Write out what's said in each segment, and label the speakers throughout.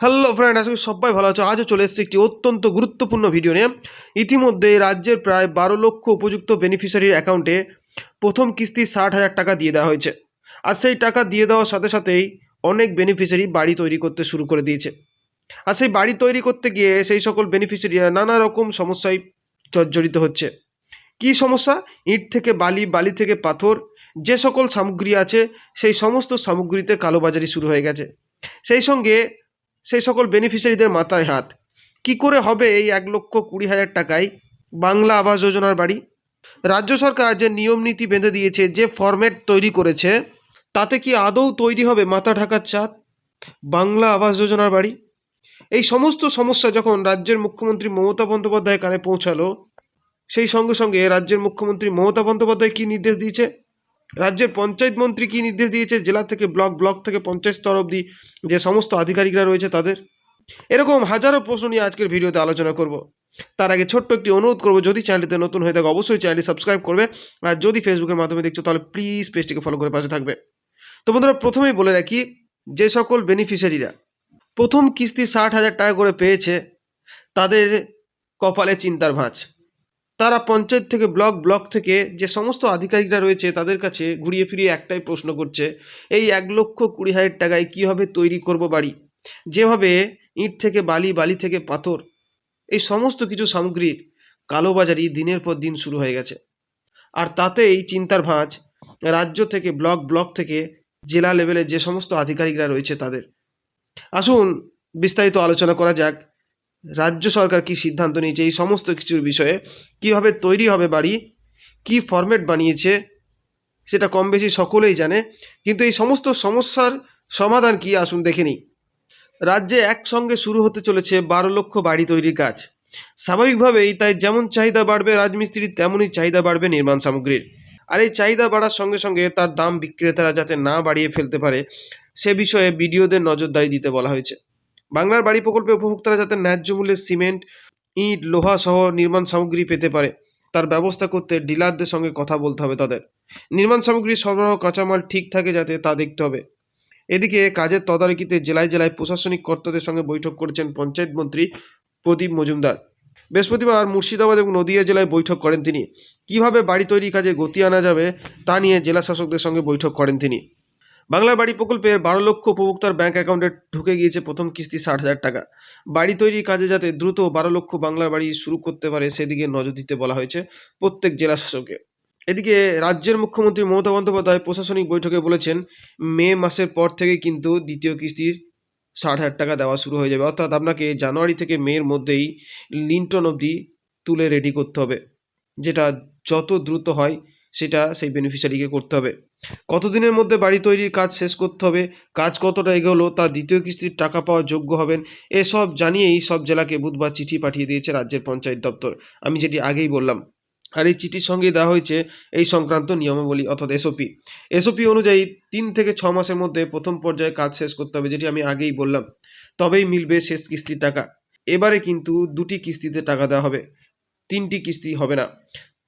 Speaker 1: Hello friend আজকে সবাই ভালো আছে। আজও চলে এসেছে একটি অত্যন্ত গুরুত্বপূর্ণ ভিডিও নিয়ে। ইতিমধ্যে রাজ্যের প্রায় বারো লক্ষ উপযুক্ত বেনিফিশিয়ারির অ্যাকাউন্টে প্রথম কিস্তি ষাট হাজার টাকা দিয়ে দেওয়া হয়েছে। আর সেই টাকা দিয়ে দেওয়ার সাথে সাথেই অনেক বেনিফিশিয়ারি বাড়ি তৈরি করতে শুরু করে দিয়েছে। আর সেই বাড়ি তৈরি করতে গিয়ে সেই সকল বেনিফিশিয়ারিরা নানা রকম সমস্যায় জর্জরিত হচ্ছে। কী সমস্যা? ইট থেকে বালি বালি থেকে পাথর, যে সকল সামগ্রী আছে, সেই সমস্ত সামগ্রীতে কালোবাজারি শুরু হয়ে গেছে। সেই সঙ্গে সেই সকল বেনিফিশিয়ারিদের মাথায় হাত। কি করে হবে এই এক লক্ষ কুড়ি হাজার টাকায় বাংলা আবাস যোজনার বাড়ি? রাজ্য সরকার যে নিয়ম নীতি বেঁধে দিয়েছে, যে ফরম্যাট তৈরি করেছে, তাতে কি আদৌ তৈরি হবে মাথা ঢাকার চাঁদ? বাংলা আবাস যোজনার বাড়ি? এই সমস্ত সমস্যা যখন রাজ্যের মুখ্যমন্ত্রী মমতা বন্দ্যোপাধ্যায় কানে পৌঁছালো, সেই সঙ্গে সঙ্গে রাজ্যের মুখ্যমন্ত্রী মমতা বন্দ্যোপাধ্যায় কী নির্দেশ দিয়েছে? রাজ্যের পঞ্চায়েত মন্ত্রী কী নির্দেশ দিয়েছে? জেলা থেকে ব্লক ব্লক থেকে পঞ্চায়েত স্তর অবধি যে সমস্ত আধিকারিকরা রয়েছে তাদের? এরকম হাজারো প্রশ্ন নিয়ে আজকের ভিডিওতে আলোচনা করব। তার আগে ছোট্ট একটি অনুরোধ করব, যদি চ্যানেলটিতে নতুন হয়ে থাকে, অবশ্যই চ্যানেলটি সাবস্ক্রাইব করবে। আর যদি ফেসবুকের মাধ্যমে দেখছ, তাহলে প্লিজ পেজটিকে ফলো করে পাশে থাকবে। তো বন্ধুরা, প্রথমেই বলে রাখি, যে সকল বেনিফিশিয়ারিরা প্রথম কিস্তি ষাট হাজার টাকা করে পেয়েছে, তাদের কপালে চিন্তার ভাঁজ। তারা পঞ্চায়েত থেকে ব্লক ব্লক থেকে যে সমস্ত আধিকারিকরা রয়েছে তাদের কাছে ঘুরিয়ে ফিরিয়ে একটাই প্রশ্ন করছে, এই এক লক্ষ কুড়ি হাজার টাকায় কীভাবে তৈরি করব বাড়ি? যেভাবে ইট থেকে বালি বালি থেকে পাথর, এই সমস্ত কিছু সামগ্রীর কালোবাজারি দিনের পর দিন শুরু হয়ে গেছে। আর তাতে এই চিন্তার ভাঁজ, রাজ্য থেকে ব্লক ব্লক থেকে জেলা লেভেলে যে সমস্ত আধিকারিকরা রয়েছে তাদের। আসুন বিস্তারিত আলোচনা করা যাক। রাজ্য সরকার কি সিদ্ধান্ত নিয়েছে? এই সমস্ত কিছুর বিষয়ে কীভাবে তৈরি হবে বাড়ি? কি ফরম্যাট বানিয়েছে? সেটা কম বেশি সকলেই জানে। কিন্তু এই সমস্ত সমস্যার সমাধান কি? আসুন দেখে নিই। রাজ্যে একসঙ্গে শুরু হতে চলেছে বারো লক্ষ বাড়ি তৈরির কাজ। স্বাভাবিকভাবেই তাই যেমন চাহিদা বাড়বে রাজমিস্ত্রির তেমনই চাহিদা বাড়বে নির্মাণ সামগ্রীর। আর এই চাহিদা বাড়ার সঙ্গে সঙ্গে তার দাম বিক্রেতারা যাতে না বাড়িয়ে ফেলতে পারে, সে বিষয়ে বিডিওদের নজরদারি দিতে বলা হয়েছে। বাংলার বাড়ি প্রকল্পে উপভোক্তারা যাতে ন্যায্য মূল্যে সিমেন্ট, ইট, লোহা সহ নির্মাণ সামগ্রী পেতে পারে, তার ব্যবস্থা করতে ডিলারদের সঙ্গে কথা বলতে হবে তাদের। নির্মাণ সামগ্রী সরবরাহ কাঁচামাল ঠিক থাকে যাতে তা দেখতে হবে। এদিকে কাজের তদারকিতে জেলায় জেলায় প্রশাসনিক কর্তাদের সঙ্গে বৈঠক করেছেন পঞ্চায়েত মন্ত্রী প্রদীপ মজুমদার। বৃহস্পতিবার মুর্শিদাবাদ এবং নদিয়া জেলায় বৈঠক করেন তিনি। কীভাবে বাড়ি তৈরি কাজে গতি আনা যাবে তা নিয়ে জেলা শাসকদের সঙ্গে বৈঠক করেন তিনি। বাংলার বাড়ি প্রকল্পের বারো লক্ষ উপভোক্তার ব্যাংক অ্যাকাউন্টে ঢুকে গিয়েছে প্রথম কিস্তি ষাট হাজার টাকা। বাড়ি তৈরির কাজে যাতে দ্রুত বারো লক্ষ বাংলার বাড়ি শুরু করতে পারে সেদিকে নজর দিতে বলা হয়েছে প্রত্যেক জেলা শাসককে এদিকে রাজ্যের মুখ্যমন্ত্রী মমতা বন্দ্যোপাধ্যায় প্রশাসনিক বৈঠকে বলেছেন, মে মাসের পর থেকে কিন্তু দ্বিতীয় কিস্তির ষাট হাজার টাকা দেওয়া শুরু হয়ে যাবে। অর্থাৎ আপনাকে জানুয়ারি থেকে মের মধ্যেই লিন্টন অবধি তুলে রেডি করতে হবে, যেটা যত দ্রুত হয় সেটা সেই বেনিফিশিয়ারিকে করতে হবে। কতদিনের মধ্যে বাড়ি তৈরির কাজ শেষ করতে হবে, কাজ কতটা এগোলো, তা দ্বিতীয় কিস্তির টাকা পাওয়ার যোগ্য হবেন, এসব জানিয়েই সব জেলাকে বুধবার চিঠি পাঠিয়ে দিয়েছে রাজ্যের পঞ্চায়েত দপ্তর। আমি যেটি আগেই বললাম, আর এই চিঠির সঙ্গে দেওয়া হয়েছে এই সংক্রান্ত নিয়মাবলী অর্থাৎ এসওপি এসওপি অনুযায়ী তিন থেকে ছ মাসের মধ্যে প্রথম পর্যায়ে কাজ শেষ করতে হবে, যেটি আমি আগেই বললাম। তবেই মিলবে শেষ কিস্তির টাকা। এবারে কিন্তু দুটি কিস্তিতে টাকা দেওয়া হবে, তিনটি কিস্তি হবে না।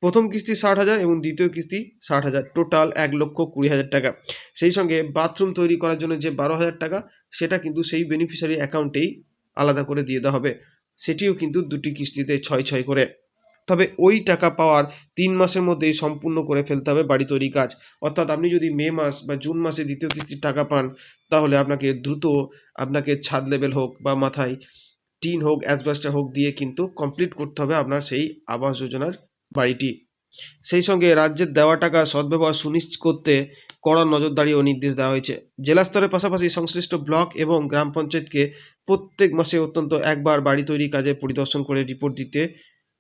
Speaker 1: প্রথম কিস্তি ষাট হাজার এবং দ্বিতীয় কিস্তি ষাট হাজার। টোটাল এক লক্ষ কুড়ি হাজার টাকা। সেই সঙ্গে বাথরুম তৈরি করার জন্য যে বারো হাজার টাকা, সেটা কিন্তু সেই বেনিফিশিয়ারি অ্যাকাউন্টেই আলাদা করে দিয়ে দেওয়া হবে। সেটিও কিন্তু দুটি কিস্তিতে ছয় ছয় করে। তবে ওই টাকা পাওয়ার তিন মাসের মধ্যেই সম্পূর্ণ করে ফেলতে হবে বাড়ি তৈরি কাজ। অর্থাৎ আপনি যদি মে মাস বা জুন মাসে দ্বিতীয় কিস্তির টাকা পান, তাহলে আপনাকে দ্রুত আপনাকে ছাদ লেভেল হোক বা মাথায় টিন হোক অ্যাসবাস্টার হোক দিয়ে কিন্তু কমপ্লিট করতে হবে আপনার সেই আবাস যোজনার বাড়িটি। সেই সঙ্গে রাজ্যের দেওয়া টাকা সদ্ব্যবহার সুনিশ্চিত করতে কড়া নজরদারি ও নির্দেশ দেওয়া হয়েছে। জেলা স্তরের পাশাপাশি সংশ্লিষ্ট ব্লক এবং গ্রাম পঞ্চায়েতকে প্রত্যেক মাসে অত্যন্ত একবার বাড়ি তৈরি কাজে পরিদর্শন করে রিপোর্ট দিতে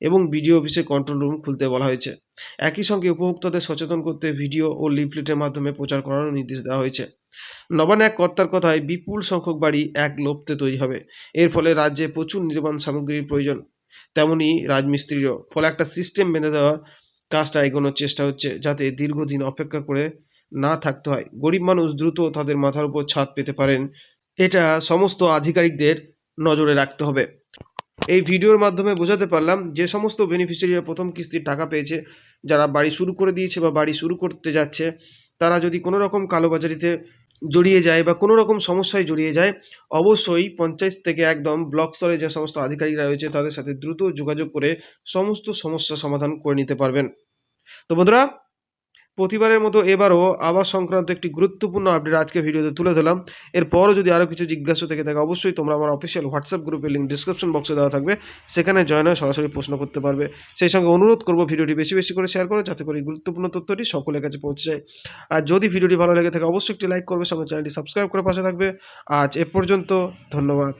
Speaker 1: এবং বিডিও অফিসে কন্ট্রোল রুম খুলতে বলা হয়েছে। একই সঙ্গে উপভোক্তাদের সচেতন করতে ভিডিও ও লিফলেটের মাধ্যমে প্রচার করারও নির্দেশ দেওয়া হয়েছে। নবান্ন এক কর্তার কথায় বিপুল সংখ্যক বাড়ি এক লোপতে তৈরি হবে। এর ফলে রাজ্যে প্রচুর নির্মাণ সামগ্রীর প্রয়োজন। তেমনি রাজমিস্ত্রিরও। ফলে একটা সিস্টেম বেঁধে দেওয়ার কাজটা এগোনোর চেষ্টা হচ্ছে যাতে দীর্ঘদিন অপেক্ষা করে না থাকতে হয়। গরিব মানুষ দ্রুত তাদের মাথার উপর ছাদ পেতে পারেন। এটা সমস্ত আধিকারিকদের নজরে রাখতে হবে। এই ভিডিওর মাধ্যমে বোঝাতে পারলাম যে সমস্ত বেনিফিশিয়ারিরা প্রথম কিস্তির টাকা পেয়েছে, যারা বাড়ি শুরু করে দিয়েছে বা বাড়ি শুরু করতে যাচ্ছে, তারা যদি কোনো রকম কালোবাজারিতে জড়িয়ে যায় বা কোনো রকম সমস্যায় জড়িয়ে যায়, অবশ্যই পঞ্চায়েত থেকে একদম ব্লক স্তরে যে সমস্ত আধিকারিকরা রয়েছে তাদের সাথে দ্রুত যোগাযোগ করে সমস্ত সমস্যা সমাধান করে নিতে পারবেন। তো বন্ধুরা প্রতিবারের মতো এবারও আবাস সংক্রান্ত একটি গুরুত্বপূর্ণ আপডেট আজকে ভিডিওতে তুলে ধরলাম। এরপরও যদি আরও কিছু জিজ্ঞাসা থেকে থাকে, অবশ্যই তোমরা আমার অফিসিয়াল হোয়াটসঅ্যাপ গ্রুপের লিঙ্ক ডিসক্রিপশন বক্সে দেওয়া থাকবে। সেখানে জয়েন হয়ে সরাসরি প্রশ্ন করতে পারবে। সেই সঙ্গে অনুরোধ করব ভিডিওটি বেশি বেশি করে শেয়ার করো, যাতে করে গুরুত্বপূর্ণ তথ্যটি সকলের কাছে পৌঁছে যায়। আর যদি ভিডিওটি ভালো লেগে থাকে, অবশ্যই একটি লাইক করবে, সঙ্গে চ্যানেলটি সাবস্ক্রাইব করে পাশে থাকবে। আজ এ পর্যন্ত, ধন্যবাদ।